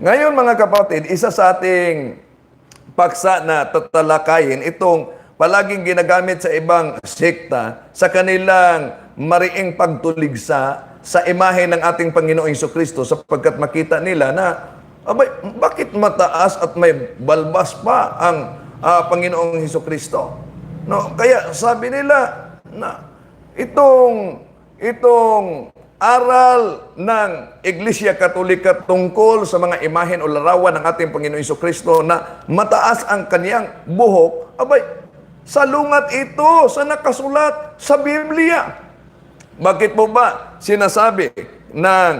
Ngayon mga kapatid, isa sa ating paksa na tatalakayin itong palaging ginagamit sa ibang sekta sa kanilang mariing pagtuligsa sa imahe ng ating Panginoong Kristo sapagkat makita nila na abay, bakit mataas at may balbas pa ang ah, Panginoong Kristo? No, kaya sabi nila na itong itong aral ng Iglesia Katolika tungkol sa mga imahen o larawan ng ating Panginoong Iso Kristo na mataas ang kaniyang buhok, abay, salungat ito sa nakasulat sa Biblia. Bakit po ba sinasabi ng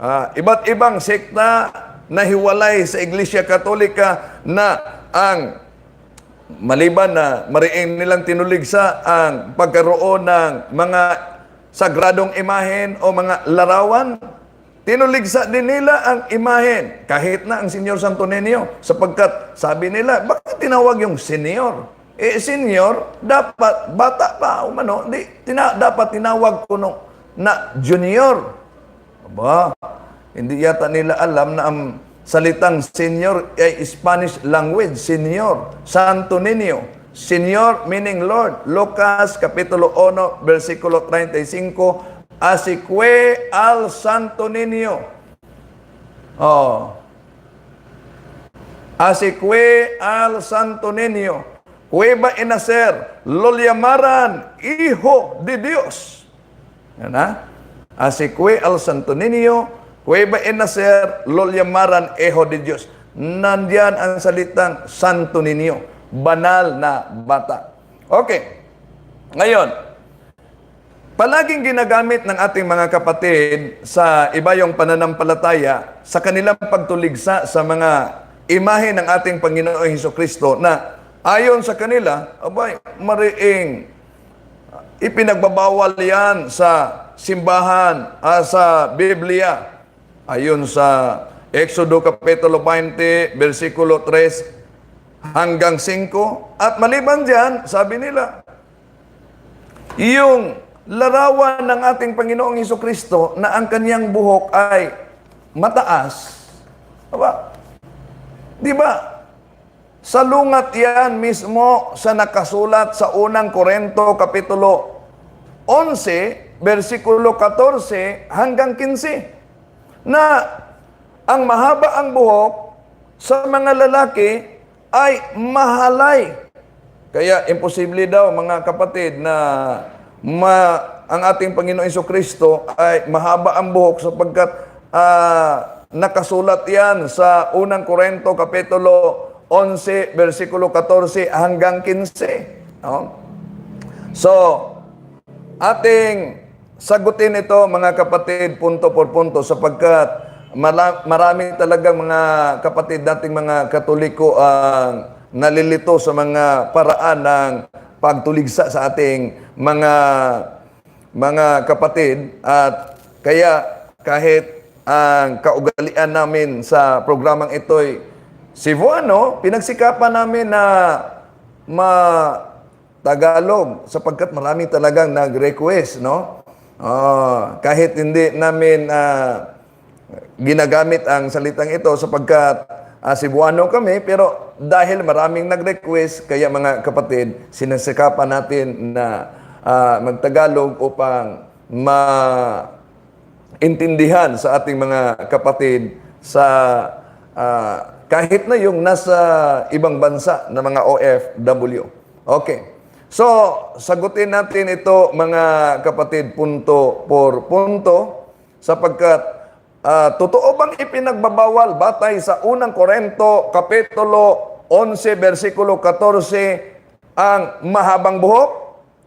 ah, iba't ibang sekta na hiwalay sa Iglesia Katolika na ang maliban na mariing nilang tinuligsa ang pagkaroon ng mga sagradong imahen o mga larawan, tinuligsa din nila ang imahen kahit na ang Senyor Santo Niño sapagkat sabi nila, bakit tinawag yung Senyor? Eh, Senyor, dapat, bata pa, umano, di, tina, dapat tinawag ko no, na Junior. Aba, hindi yata nila alam na ang salitang senior ay Spanish language, senior, Santo Niño. Senior meaning Lord. Lucas Kapitulo 1, versikulo 35, Asicue al Santo Niño. Oh. Asicue al Santo Niño. Cueva inacer, lo llamaran Hijo de Dios. Yan ha? Asicue al Santo Niño, Cueva inacer, lo llamaran Hijo de Dios. Nandiyan ang salitang Santo Niño, banal na bata. Okay. Ngayon, palaging ginagamit ng ating mga kapatid sa iba yung pananampalataya sa kanilang pagtuligsa sa mga imahe ng ating Panginoong Hesus Kristo na ayon sa kanila, abay, mariing ipinagbabawal yan sa simbahan, ah, sa Biblia. Ayon sa Exodo Kapitulo 20, versikulo 3 hanggang 5. At maliban diyan, sabi nila, yung larawan ng ating Panginoong Hesus Kristo na ang kanyang buhok ay mataas. Aba, di ba? Salungat yan mismo sa nakasulat sa unang Korento Kapitulo 11, versikulo 14 hanggang 15 na ang mahaba ang buhok sa mga lalaki ay mahalay. Kaya imposible daw mga kapatid na ma, ang ating Panginoon Iso Kristo ay mahaba ang buhok sapagkat ah, nakasulat yan sa unang Korento Kapitulo 11, versikulo 14 hanggang 15. No? So, ating sagutin ito mga kapatid punto por punto sapagkat mala- marami talagang mga kapatid dating mga katoliko ang nalilito sa mga paraan ng pagtuligsa sa ating mga mga kapatid at kaya kahit ang kaugalian namin sa programang ito'y Cebuano, pinagsikapan namin na ma Tagalog sapagkat marami talagang nag-request, no? Ah, kahit hindi namin ah, ginagamit ang salitang ito sapagkat ah, Cebuano kami, pero dahil maraming nag-request, kaya mga kapatid, sinasikapan natin na ah, magtagalog upang ma-intindihan sa ating mga kapatid sa ah, kahit na yung nasa ibang bansa na mga OFW. Okay. So, sagutin natin ito mga kapatid punto por punto sapagkat ah, totoo bang ipinagbabawal batay sa unang Korento kapitulo 11 versikulo 14 ang mahabang buhok?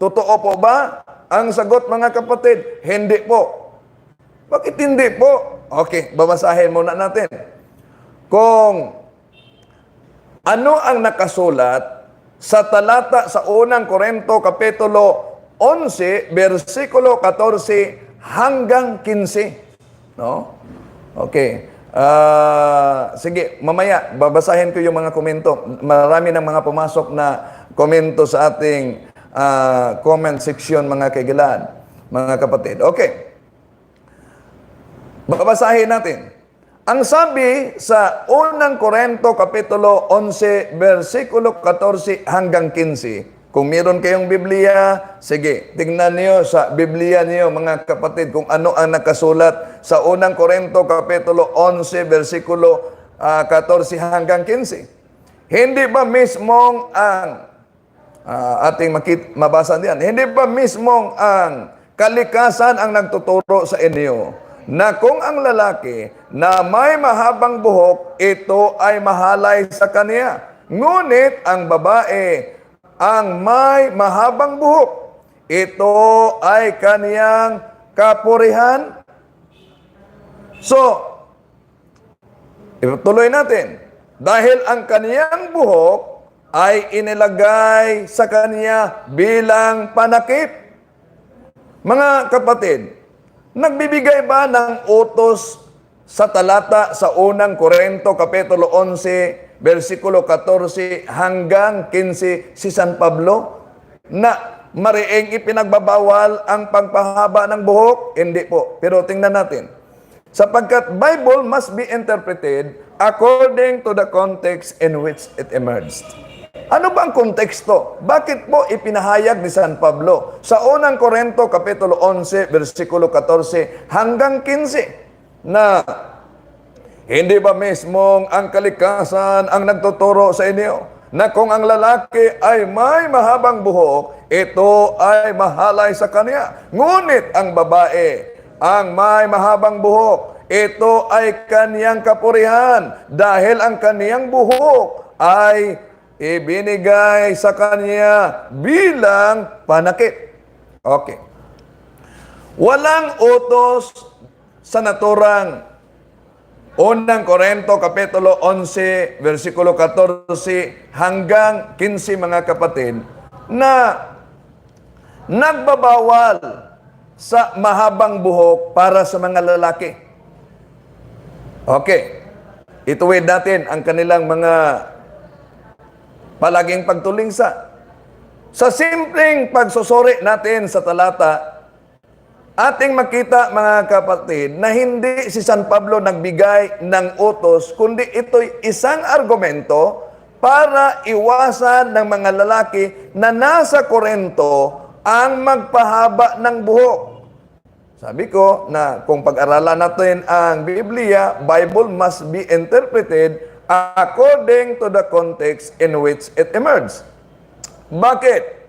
Totoo po ba? Ang sagot mga kapatid, hindi po. Bakit hindi po? Okay, babasahin muna natin. Kung ano ang nakasulat sa talata sa unang Korento Kapitulo 11, versikulo 14 hanggang 15. No? Okay. Ah, sige, mamaya babasahin ko yung mga komento. Marami ng mga pumasok na komento sa ating ah, comment section mga kaigilan, mga kapatid. Okay. Babasahin natin. Ang sabi sa unang Korento Kapitulo 11, versikulo 14 hanggang 15, kung meron kayong Biblia, sige, tingnan niyo sa Biblia niyo mga kapatid kung ano ang nakasulat sa unang Korento Kapitulo 11, versikulo ah, 14 hanggang 15. Hindi ba mismong ang ah, ating makit, mabasa diyan, hindi ba mismong ang kalikasan ang nagtuturo sa inyo na kung ang lalaki na may mahabang buhok, ito ay mahalay sa kanya. Ngunit ang babae, ang may mahabang buhok, ito ay kaniyang kapurihan. So, ituloy natin. Dahil ang kaniyang buhok ay inilagay sa kanya bilang panakip. Mga kapatid, nagbibigay ba ng utos sa talata sa unang Korento Kapitulo 11, versikulo 14 hanggang 15 si San Pablo na mariing ipinagbabawal ang pagpahaba ng buhok? Hindi po. Pero tingnan natin. Sapagkat Bible must be interpreted according to the context in which it emerged. Ano ba ang konteksto? Bakit po ipinahayag ni San Pablo sa unang Korento Kapitulo 11, versikulo 14 hanggang 15 na hindi ba mismong ang kalikasan ang nagtuturo sa inyo na kung ang lalaki ay may mahabang buhok, ito ay mahalay sa kanya. Ngunit ang babae, ang may mahabang buhok, ito ay kaniyang kapurihan dahil ang kaniyang buhok ay ibinigay sa kanya bilang panakit. Okay. Walang utos sa naturang Unang Korento, Kapitulo 11, versikulo 14 hanggang 15 mga kapatid, na nagbabawal sa mahabang buhok para sa mga lalaki. Okay. Ituwid natin ang kanilang mga palaging pagtulingsa. Sa simpleng pagsusuri natin sa talata, ating makita mga kapatid na hindi si San Pablo nagbigay ng utos, kundi ito'y isang argumento para iwasan ng mga lalaki na nasa Korento ang magpahaba ng buhok. Sabi ko na kung pag-aralan natin ang Biblia, Bible must be interpreted according to the context in which it emerged. Bakit?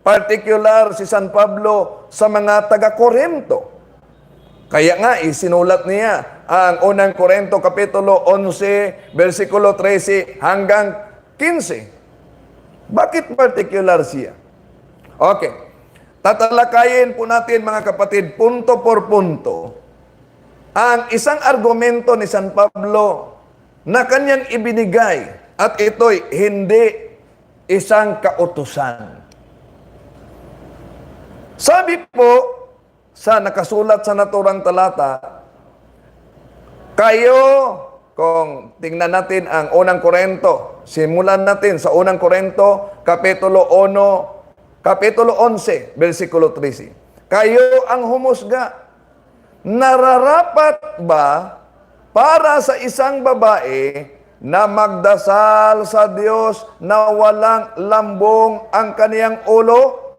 Particular si San Pablo sa mga taga-Korento. Kaya nga, isinulat niya ang unang Korento Kapitulo 11, versikulo 13 hanggang 15. Bakit particular siya? Okay. Tatalakayin po natin mga kapatid, punto por punto, ang isang argumento ni San Pablo na kanyang ibinigay at ito'y hindi isang kautusan. Sabi po sa nakasulat sa naturang talata, kayo, kung tingnan natin ang unang Korento, simulan natin sa unang Korento, Kapitulo 1, Kapitulo 11, versikulo 13. Kayo ang humusga. Nararapat ba para sa isang babae na magdasal sa Diyos na walang lambong ang kaniyang ulo?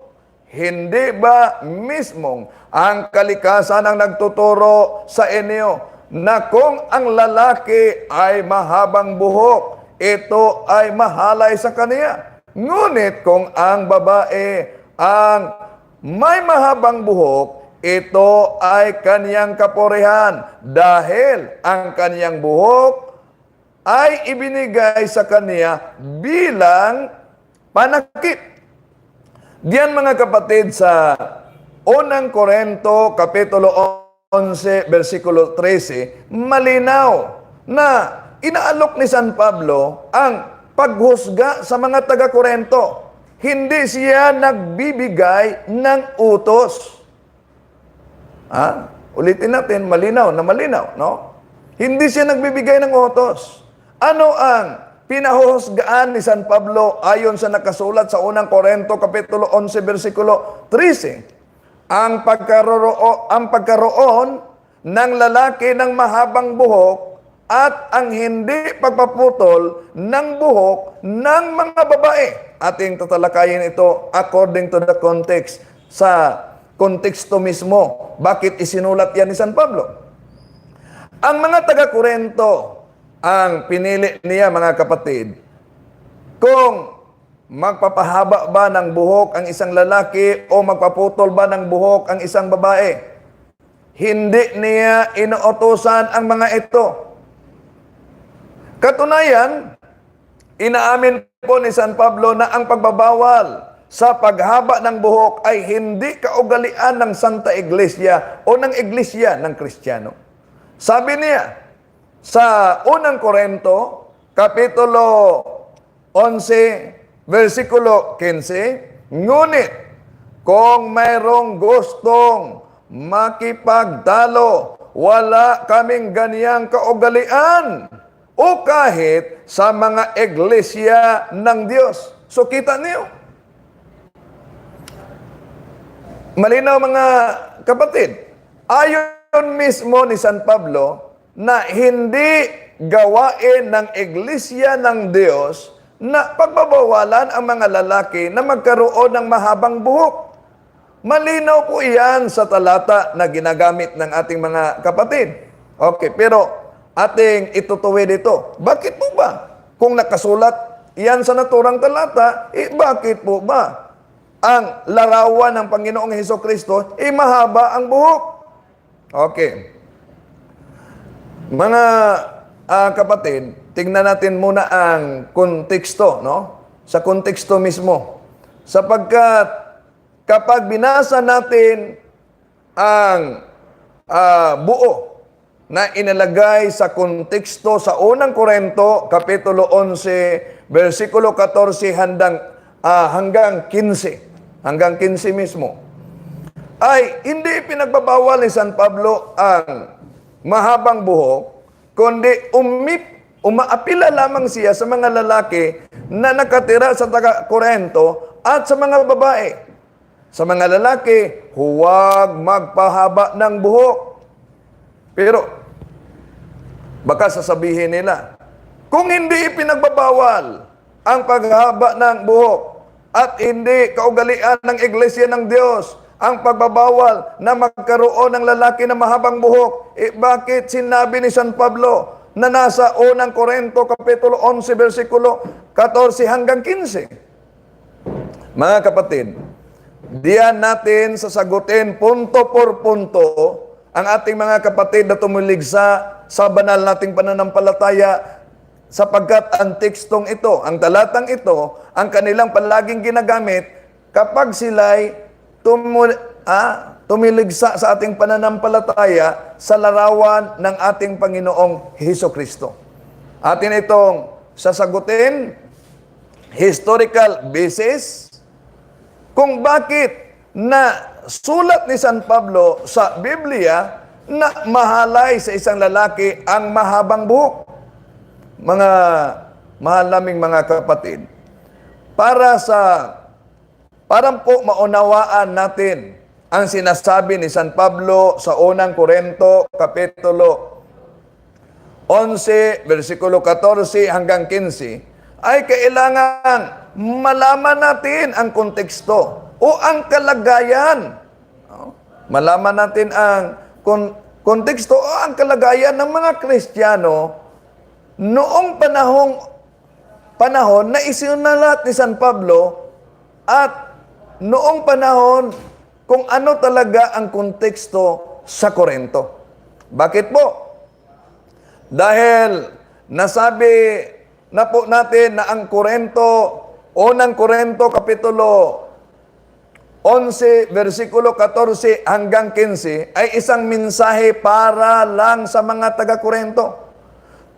Hindi ba mismong ang kalikasan ang nagtuturo sa inyo na kung ang lalaki ay mahabang buhok, ito ay mahalay sa kaniya. Ngunit kung ang babae ang may mahabang buhok, ito ay kaniyang kapurihan dahil ang kaniyang buhok ay ibinigay sa kaniya bilang panakit. Diyan mga kapatid sa unang Korento, Kapitulo 11, versikulo 13, malinaw na inaalok ni San Pablo ang paghusga sa mga taga-Korento. Hindi siya nagbibigay ng utos. Ha? Ulitin natin, malinaw na malinaw, no? Hindi siya nagbibigay ng utos. Ano ang pinahuhusgaan ni San Pablo ayon sa nakasulat sa unang Korento kapitulo 11 versikulo 13? Ang pagkaroon ang pagkaroon ng lalaki ng mahabang buhok at ang hindi pagpaputol ng buhok ng mga babae. Ating tatalakayin ito according to the context sa konteksto mismo. Bakit isinulat yan ni San Pablo? Ang mga taga-Korento, ang pinili niya mga kapatid, kung magpapahaba ba ng buhok ang isang lalaki o magpaputol ba ng buhok ang isang babae, hindi niya inuutosan ang mga ito. Katunayan, inaamin po ni San Pablo na ang pagbabawal sa paghaba ng buhok ay hindi kaugalian ng Santa Iglesia o ng Iglesia ng Kristiyano. Sabi niya sa unang Korento, Kapitulo 11, versikulo 15, Ngunit kung mayroong gustong makipagtalo, wala kaming ganiyang kaugalian o kahit sa mga iglesia ng Diyos. So kita niyo, Malinaw mga kapatid, ayon mismo ni San Pablo na hindi gawain ng iglesia ng Diyos na pagbabawalan ang mga lalaki na magkaroon ng mahabang buhok. Malinaw po iyan sa talata na ginagamit ng ating mga kapatid. Okay, pero ating itutuwid ito. Bakit po ba? Kung nakasulat iyan sa naturang talata, eh bakit po ba? ang larawan ng Panginoong Heso Kristo, eh mahaba ang buhok. Okay. Mga ah, kapatid, tingnan natin muna ang konteksto, no? Sa konteksto mismo. Sapagkat kapag binasa natin ang ah, buo na inalagay sa konteksto sa unang Korento, Kapitulo 11, versikulo 14 hanggang, ah, hanggang 15 hanggang 15 mismo, ay hindi pinagbabawal ni San Pablo ang mahabang buhok, kundi umip, umaapila lamang siya sa mga lalaki na nakatira sa taga Korento at sa mga babae. Sa mga lalaki, huwag magpahaba ng buhok. Pero, baka sasabihin nila, kung hindi ipinagbabawal ang paghaba ng buhok, at hindi kaugalian ng Iglesia ng Diyos ang pagbabawal na magkaroon ng lalaki na mahabang buhok. Eh, bakit sinabi ni San Pablo na nasa unang Korento, Kapitulo 11, versikulo 14 hanggang 15? Mga kapatid, diyan natin sasagutin punto por punto ang ating mga kapatid na tumuligsa sa banal nating pananampalataya sapagkat ang tekstong ito, ang talatang ito, ang kanilang palaging ginagamit kapag sila'y tumu- ah, tumiligsa sa ating pananampalataya sa larawan ng ating Panginoong Heso Kristo. Atin itong sasagutin, historical basis, kung bakit na sulat ni San Pablo sa Biblia na mahalay sa isang lalaki ang mahabang buhok mga mahal naming mga kapatid, para sa parang po maunawaan natin ang sinasabi ni San Pablo sa unang Korento, Kapitulo 11, versikulo 14 hanggang 15, ay kailangan malaman natin ang konteksto o ang kalagayan. Malaman natin ang kon- konteksto o ang kalagayan ng mga Kristiyano noong panahong panahon na isinulat ni San Pablo at noong panahon kung ano talaga ang konteksto sa Korento. Bakit po? Dahil nasabi na po natin na ang Korento, unang Korento Kapitulo 11, versikulo 14 hanggang 15 ay isang mensahe para lang sa mga taga-Korento.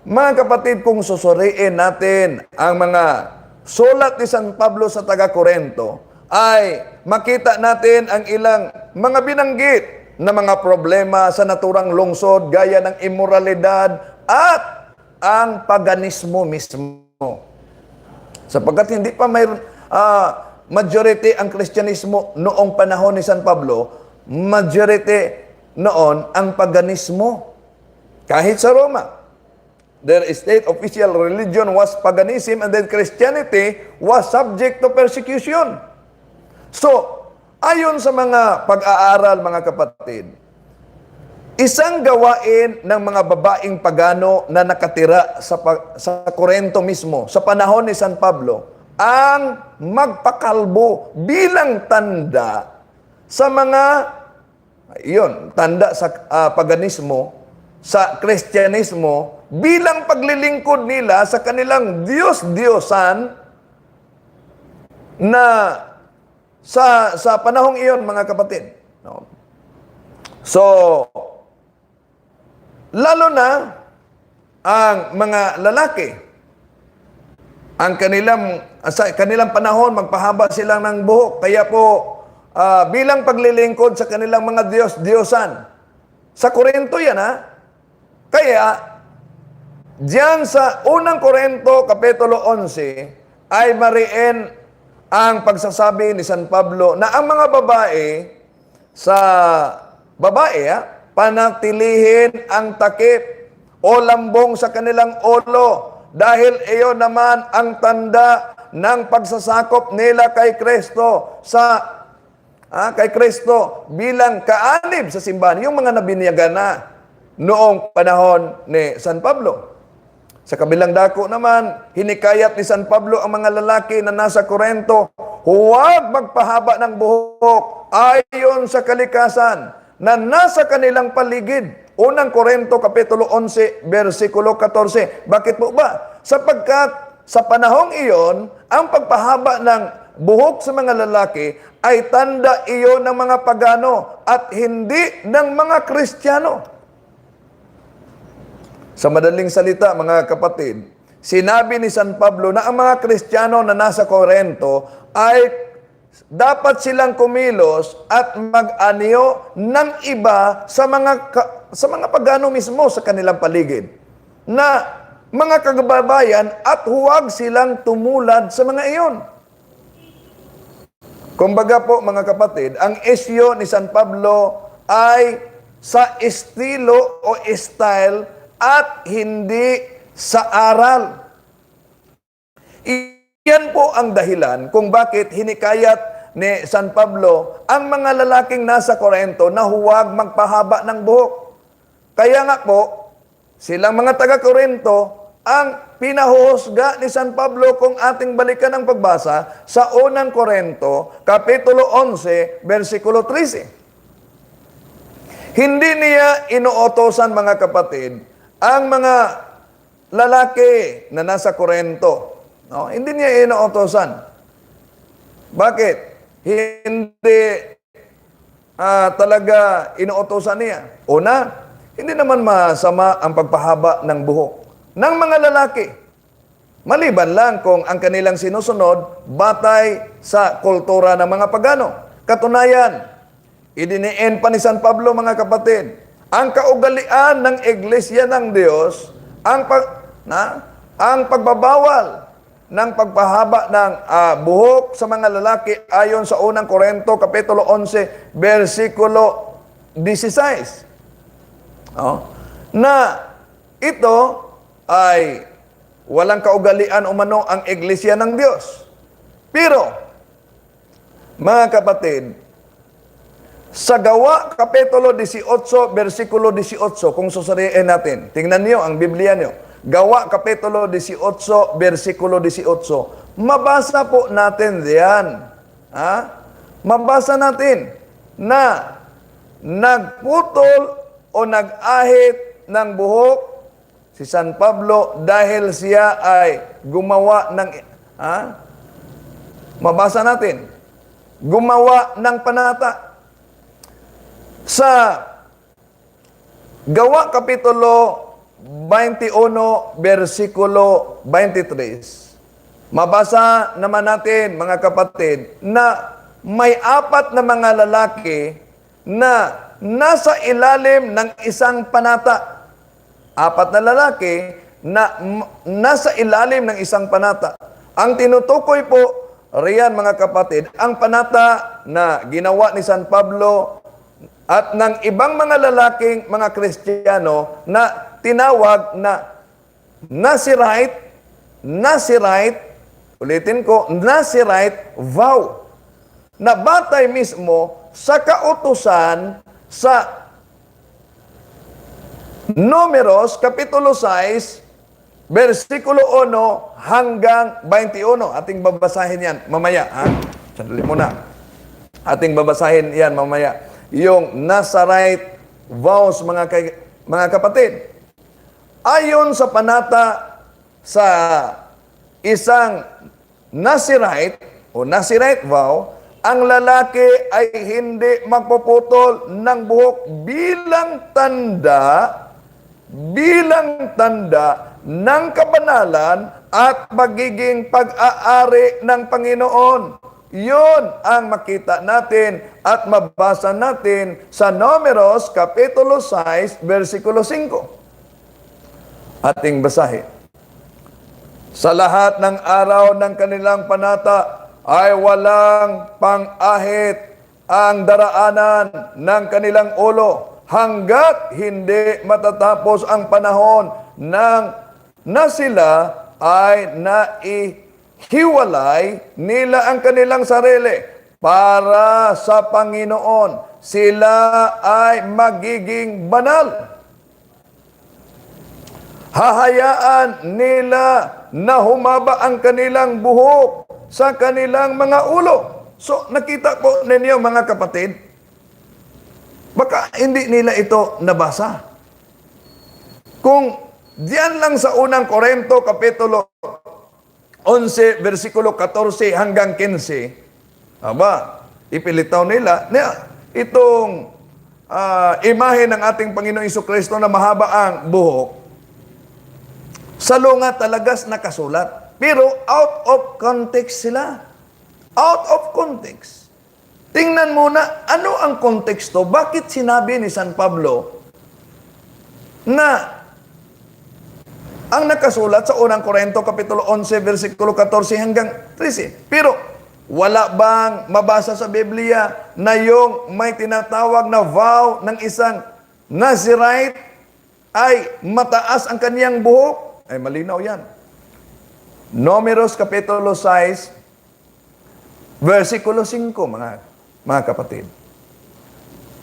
Mga kapatid, kung susuriin natin ang mga sulat ni San Pablo sa taga-Korento, ay makita natin ang ilang mga binanggit na mga problema sa naturang lungsod gaya ng immoralidad at ang paganismo mismo. Sapagkat hindi pa may ah, majority ang Kristyanismo noong panahon ni San Pablo, majority noon ang paganismo. Kahit sa Roma. their state official religion was paganism and then Christianity was subject to persecution. So, ayon sa mga pag-aaral mga kapatid, isang gawain ng mga babaeng pagano na nakatira sa, sa Korento mismo, sa panahon ni San Pablo, ang magpakalbo bilang tanda sa mga, yun, tanda sa ah, paganismo, sa Kristyanismo, bilang paglilingkod nila sa kanilang Diyos-Diyosan na sa sa panahong iyon mga kapatid. No? So, lalo na ang mga lalaki, ang kanilang sa kanilang panahon magpahaba sila ng buhok. Kaya po ah, bilang paglilingkod sa kanilang mga Diyos, Diyosan. Sa Korinto yan ha. Kaya diyan sa unang Korinto kapitulo 11 ay mariin ang pagsasabi ni San Pablo na ang mga babae sa babae ha, panatilihin ang takip o lambong sa kanilang ulo dahil iyon naman ang tanda ng pagsasakop nila kay Kristo sa ah, kay Kristo bilang kaanib sa simbahan, yung mga nabinyagan na noong panahon ni San Pablo. Sa kabilang dako naman, hinikayat ni San Pablo ang mga lalaki na nasa Korento, huwag magpahaba ng buhok ayon sa kalikasan na nasa kanilang paligid. Unang Korento, Kapitulo 11, versikulo 14. Bakit po ba? Sapagkat sa panahong iyon, ang pagpahaba ng buhok sa mga lalaki ay tanda iyon ng mga pagano at hindi ng mga Kristiyano. Sa madaling salita, mga kapatid, sinabi ni San Pablo na ang mga Kristiyano na nasa Korento ay dapat silang kumilos at mag-anyo ng iba sa mga sa mga pagano mismo sa kanilang paligid na mga kagababayan at huwag silang tumulad sa mga iyon. Kumbaga po mga kapatid, ang isyo ni San Pablo ay sa estilo o style at hindi sa aral. Iyan po ang dahilan kung bakit hinikayat ni San Pablo ang mga lalaking nasa Korento na huwag magpahaba ng buhok. Kaya nga po, silang mga taga-Korento ang pinahuhusga ni San Pablo kung ating balikan ang pagbasa sa unang Korento, Kapitulo 11, versikulo 13. Hindi niya inuotosan mga kapatid ang mga lalaki na nasa Korento. No? Hindi niya inuotosan. Bakit? Hindi ah, talaga inuotosan niya. Una, hindi naman masama ang pagpahaba ng buhok ng mga lalaki. Maliban lang kung ang kanilang sinusunod batay sa kultura ng mga pagano. Katunayan, idiniin pa ni San Pablo mga kapatid, ang kaugalian ng iglesia ng Diyos, ang pag na ang pagbabawal ng pagpahaba ng ah, buhok sa mga lalaki ayon sa unang Korento kapitulo 11 versikulo 16. Oh, na ito ay walang kaugalian umano ang iglesia ng Diyos. Pero, mga kapatid, sa gawa, Kapitulo 18, versikulo 18, kung susuriin natin, tingnan niyo ang Biblia niyo. Gawa, Kapitulo 18, versikulo 18. Mabasa po natin diyan. Ha? Mabasa natin na nagputol o nag-ahit ng buhok si San Pablo dahil siya ay gumawa ng ha? Mabasa natin. Gumawa ng panata. Sa Gawa Kapitulo 21, versikulo 23, mabasa naman natin, mga kapatid, na may apat na mga lalaki na nasa ilalim ng isang panata. Apat na lalaki na nasa ilalim ng isang panata. Ang tinutukoy po riyan mga kapatid, ang panata na ginawa ni San Pablo at ng ibang mga lalaking mga Kristiyano na tinawag na Nazirite, Nazirite, ulitin ko, Nazirite vow na batay mismo sa kautusan sa Números, Kapitulo 6, versikulo 1 hanggang 21. Ating babasahin yan mamaya. Ha? Sandali muna. Ating babasahin yan mamaya. Yung Nazarite vows, mga, kay- mga kapatid. Ayon sa panata sa isang Nazirite o Nazirite vow, ang lalaki ay hindi magpuputol ng buhok bilang tanda bilang tanda ng kabanalan at magiging pag-aari ng Panginoon. Yun ang makita natin at mabasa natin sa Números Kapitulo 6, versikulo 5. Ating basahin. Sa lahat ng araw ng kanilang panata ay walang pang-ahit ang daraanan ng kanilang ulo hanggat hindi matatapos ang panahon ng na sila ay naihiwalay nila ang kanilang sarili para sa Panginoon. Sila ay magiging banal hahayaan nila na humaba ang kanilang buhok sa kanilang mga ulo. So, nakita po ninyo mga kapatid, baka hindi nila ito nabasa. Kung diyan lang sa unang Korento, Kapitulo 11, versikulo 14 hanggang 15, aba, ipilitaw nila, na itong ah, imahe ng ating Panginoong Kristo na mahaba ang buhok, sa lunga talagas nakasulat. Pero out of context sila. Out of context. Tingnan muna, ano ang konteksto? Bakit sinabi ni San Pablo na ang nakasulat sa unang Korento, Kapitulo 11, versikulo 14 hanggang 13. Pero, wala bang mabasa sa Biblia na yung may tinatawag na vow ng isang Nazirite ay mataas ang kaniyang buhok? Ay malinaw yan. Números Kapitulo 6, versikulo 5, mga, mga kapatid.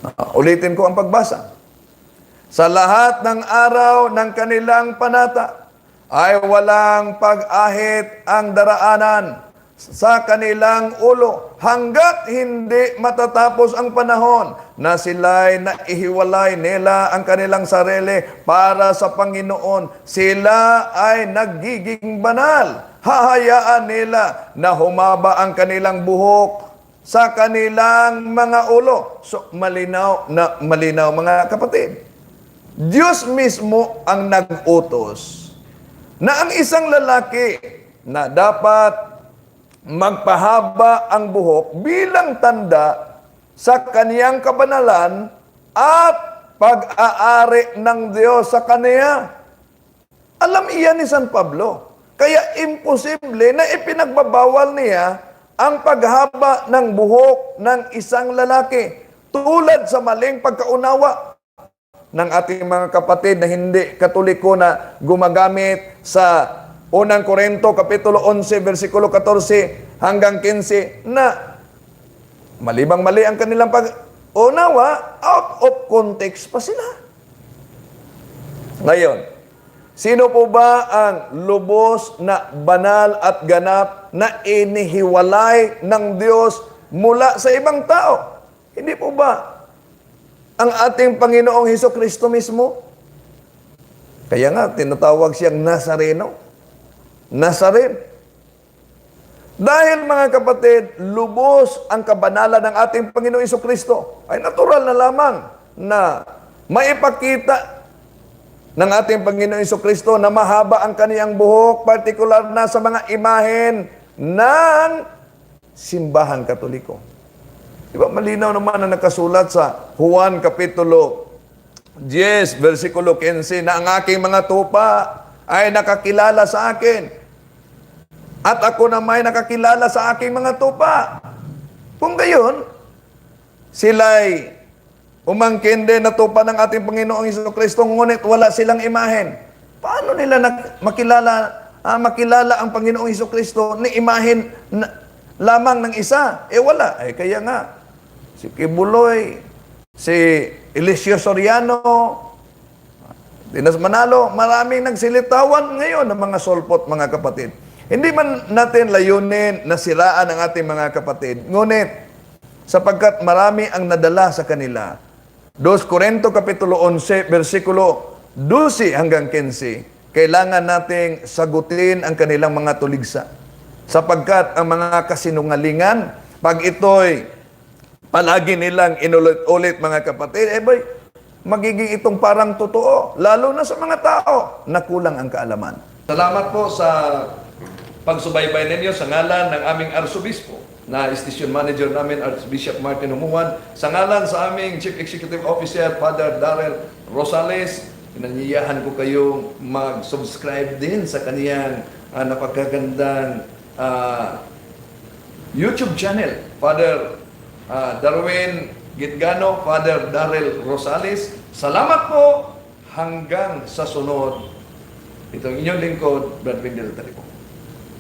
Ah, ulitin ko ang pagbasa. Sa lahat ng araw ng kanilang panata ay walang pag-ahit ang daraanan sa kanilang ulo hanggat hindi matatapos ang panahon na sila'y naihiwalay nila ang kanilang sarili para sa Panginoon. Sila ay nagiging banal. Hahayaan nila na humaba ang kanilang buhok sa kanilang mga ulo. So, malinaw na malinaw mga kapatid. Diyos mismo ang nag-utos na ang isang lalaki na dapat magpahaba ang buhok bilang tanda sa kaniyang kabanalan at pag-aari ng Diyos sa kaniya. Alam iyan ni San Pablo. Kaya imposible na ipinagbabawal niya ang paghaba ng buhok ng isang lalaki tulad sa maling pagkaunawa ng ating mga kapatid na hindi katoliko na gumagamit sa unang Korento, Kapitulo 11, versikulo 14 hanggang 15 na malibang mali ang kanilang pag-unawa, out of context pa sila. Ngayon, sino po ba ang lubos na banal at ganap na inihiwalay ng Diyos mula sa ibang tao? Hindi po ba ang ating Panginoong Heso Kristo mismo? Kaya nga, tinatawag siyang Nazareno. Nazaren. Dahil mga kapatid, lubos ang kabanalan ng ating Panginoong Heso Kristo, ay natural na lamang na maipakita ng ating Panginoong Heso Kristo na mahaba ang kaniyang buhok, partikular na sa mga imahen ng simbahan katoliko. Di ba malinaw naman na nakasulat sa Juan Kapitulo 10, versikulo 15, na ang aking mga tupa ay nakakilala sa akin. At ako na may nakakilala sa aking mga tupa. Kung gayon, sila'y umangkin din na tupa ng ating Panginoong Iso Kristo, ngunit wala silang imahen. paano nila nak- makilala ah, makilala ang Panginoong Hesus Kristo ni imahin na, lamang ng isa? Eh wala. Eh kaya nga, si Kibuloy, si Eliseo Soriano, Dinas Manalo, maraming nagsilitawan ngayon ng mga solpot, mga kapatid. Hindi man natin layunin na siraan ang ating mga kapatid. Ngunit, sapagkat marami ang nadala sa kanila. 2 Korinto Kapitulo 11, versikulo 12 hanggang 15, kailangan nating sagutin ang kanilang mga tuligsa. Sapagkat ang mga kasinungalingan, pag ito'y palagi nilang inulit-ulit mga kapatid, eh boy, magiging itong parang totoo, lalo na sa mga tao na kulang ang kaalaman. Salamat po sa pagsubaybay ninyo sa ngalan ng aming arsobispo na station manager namin, Archbishop Martin Humuan, sa ngalan sa aming Chief Executive Officer, Father Darrell Rosales, pinanyiyahan ko kayo mag-subscribe din sa kaniyang ah, napagkagandang ah, YouTube channel, Father ah, Darwin Gitgano, Father Darrell Rosales. Salamat po hanggang sa sunod. Itong inyong lingkod, Brad Wendell Talipo.